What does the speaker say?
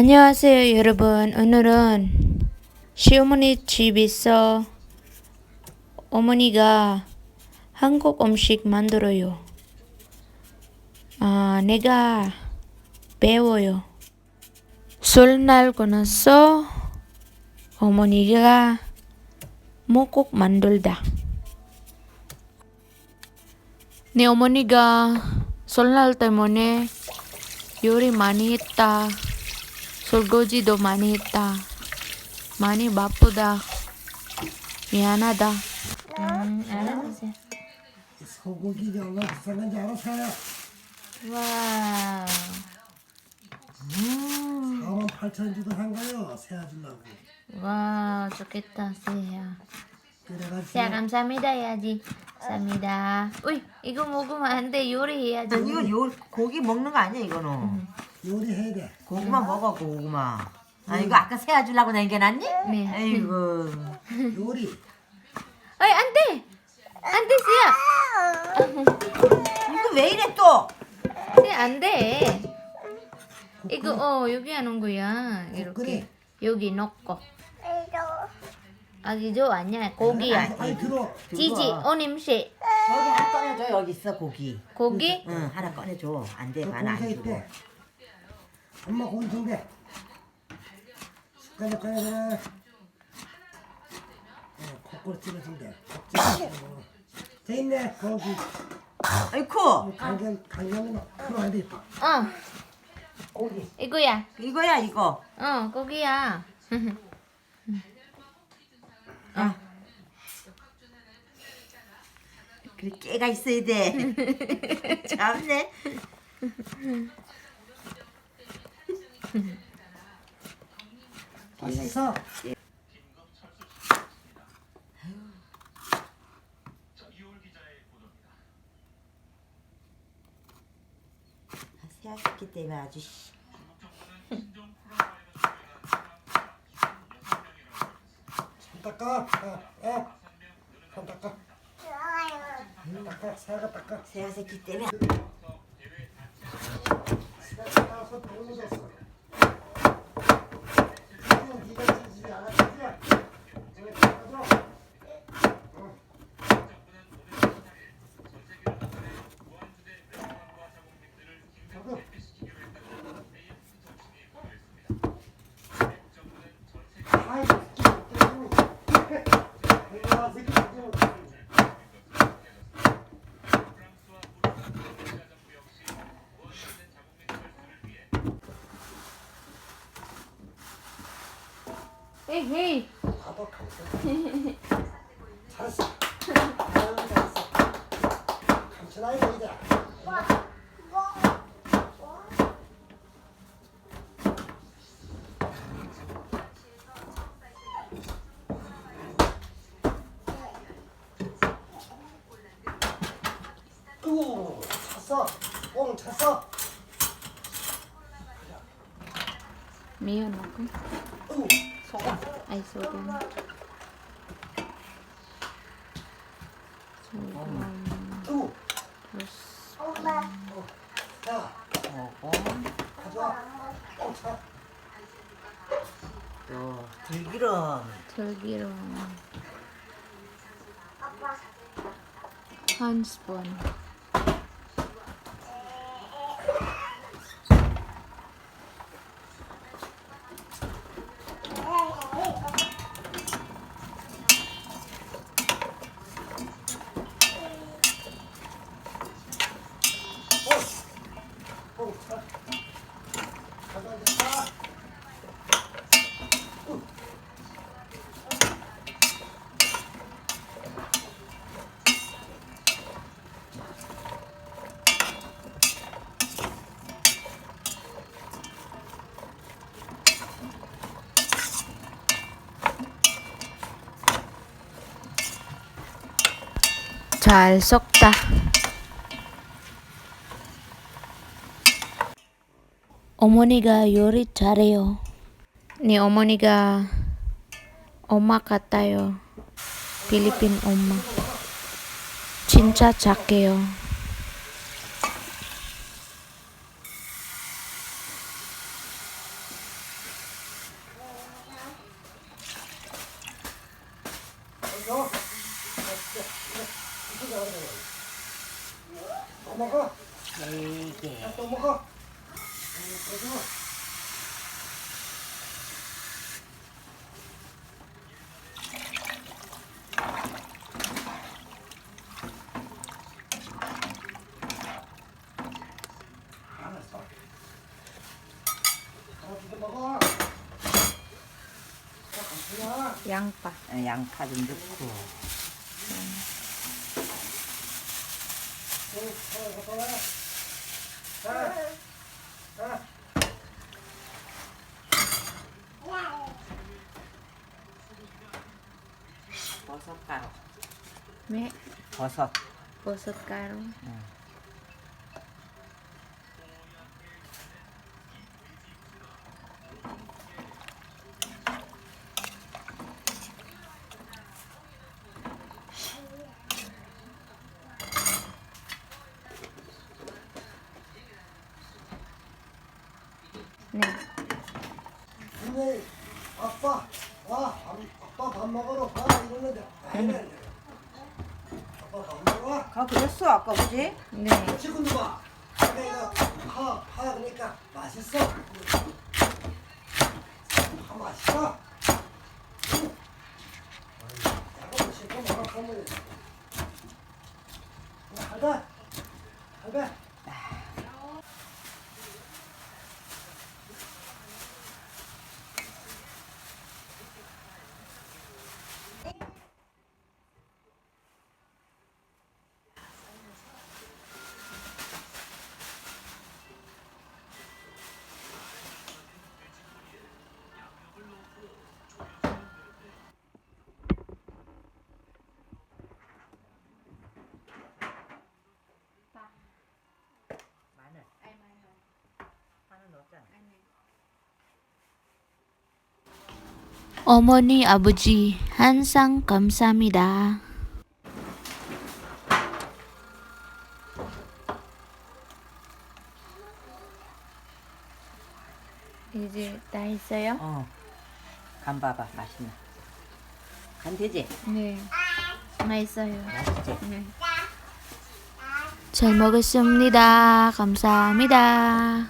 안녕하세요, 여러분. 오늘은 시어머니 집에서 어머니가 한국 음식 만들어요. 아, 내가 배워요. 설날 거나서 어머니가 뭐꼭 만들다. 내 어머니가 설날 때문에 요리 많이 했다. 설거지도 많이 했다. 많이 바쁘다. 미안하다. 음. 소고기가 얼마 비싼. 와. 4만 8천 주도 산 거요. 세아 주려고. 와, 좋겠다. 그래가지고 세야, 감사합니다 해야지. 감사합니다. 우이, 이거 먹으면 안 돼. 요리해야지. 아니 이건 요 고기 먹는 거 아니야 이거는 요리해야 돼. 고구마 먹어 고구마 아 이거 아까 세아 주려고 남겨놨니? 네. 아이고 요리. 어이, 안 돼! 안 돼, 세야! 이거 왜 이래 또? 세야, 안 돼. 이거, 어, 여기 하는 거야. 이렇게. 그래. 여기 넣고. 아기죠? 아니야. 고기야. 아이 들어. 지지, 오님씨. 여기 하나 꺼내줘 여기 있어 고기 고기? 응 하나 꺼내줘 안돼 저 나는 안 고기가 주고 있대. 엄마 고기 준대. 숟가락 꺼내라. 어, 코코로 찍어준대. 돼 있네 고기. 아이쿠 강견 강견은 풀어야 돼. 어. 고기. 이거야. 이거야 이거 어, 고기야. 아 그래 깨가 있어야 돼 참네 맛있어. 세아 시키 때문에 아주 씨. 손 닦아. 어, 어. 손 닦아. 손 닦아. 세아가 닦아. 세아 새끼 때문에 세아가 닦아서 너무 묻었어. 지금 네가 지지 않았지? 저기 닦아줘. 저거. 아이고, 내가 새끼 좀 헤이, 헤이. 잘했어. 아유, 잘했어. 우 찼어. 찼어. 우 소금 아이, 소금. 소금. 소금. 또 들기름 들기름. 한 스푼. 잘 섞다. 어머니가 요리 잘해요. 네 어머니가 엄마 같아요. 필리핀 엄마. 진짜 작게요. No. 먹어. 또 먹어. 알았어. 하나 더 먹어. 자, 같이야. 양파. 어, 양파 좀 넣고 응, 하나 더 먹어. 자, 자. 네. 근데 아빠 와 밥, 아빠 밥 먹으러 가 이러는데. 아니네 아빠 밥 먹으러 와? 가 그랬어 아까 그지? 네. 지금도 봐 내가 파, 파 그러니까 맛있어. 파 맛있어? 야구 씹고 먹어 가자 가자 마늘 마늘 넣었잖아 어머니, 아버지, 항상 감사합니다. 이제 다 했어요? 어 간 봐봐 맛있네 간 되지? 네. 맛있어요. 맛있지? 네. 잘 먹었습니다. 감사합니다.